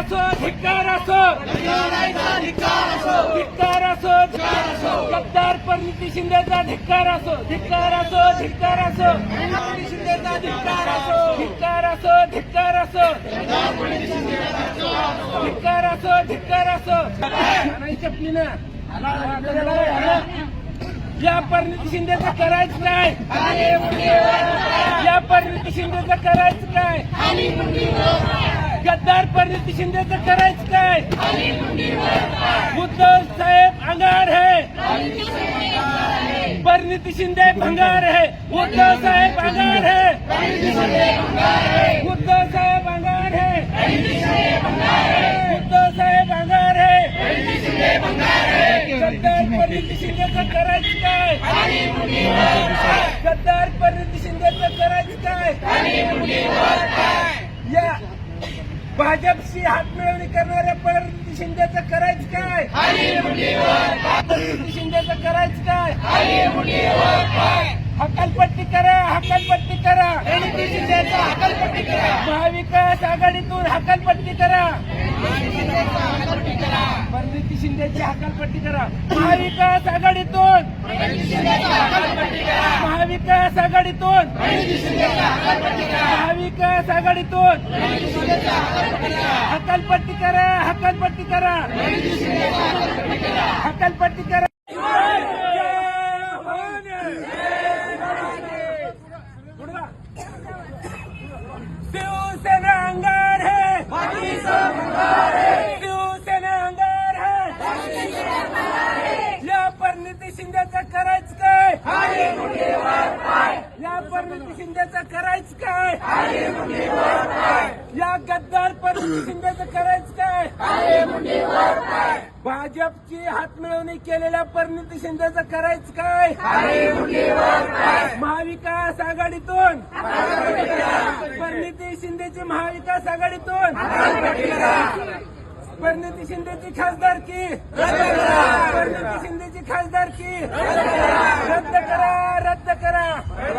असो धिक्कार असो धिक्कार असो गद्दार परिणिती शिंदेचा धिक्कार असो धिक्कार असो धिक्कार असो शिंदेचा धिक्कार असो धिक्कार असो धिक्कार असो धिक्कार असो धिक्कार असो नाही चपली ना. या परिणिती शिंदेचं करायचं काय? या परिणिती शिंदेचं करायचं काय? गद्दार परिणिती शिंदेचं करायचं काय? उद्धव साहेब अंगार है. परिणिती शिंदे भंगार है. उद्धव साहेब अंगार है. उद्धव साहेब अंगार है. उद्धव साहेब अंगार है. गद्दार परिणिती शिंदेचं करायचं काय? गद्दार परिणिती शिंदेचं करायचं काय? या भाजपशी हात मिळवणी करणाऱ्या परिणिती शिंदेचं करायचं काय? परिणिती शिंदेचं करायचं काय? हकालपट्टी करा हकालपट्टी करा परिणिती शिंदेचा हकालपट्टी करा महाविकास आघाडीतून हकालपट्टी करा. परिणिती शिंदेची हकालपट्टी करा. महाविकास आघाडीतून महाविकास आघाडीतून महाविकास आघाडीतून हकालपट्टी करा हकालपट्टी करा. हकालपट्टी करा शिवसेना अंगार है शिवसेना अंगार है या परिणिती शिंदेचं करायचं काय या परिणिती शिंदेचं करायचं काय? या गद्दार परिणिती शिंदेचं करायचं काय? भाजपची हात मिळवणी केलेल्या परिणिती शिंदेचं करायचं काय? महाविकास आघाडीतून. परिणिती शिंदेची महाविकास आघाडीतून. परिणिती शिंदेची खासदारकी. परिणिती शिंदेची खासदारकी.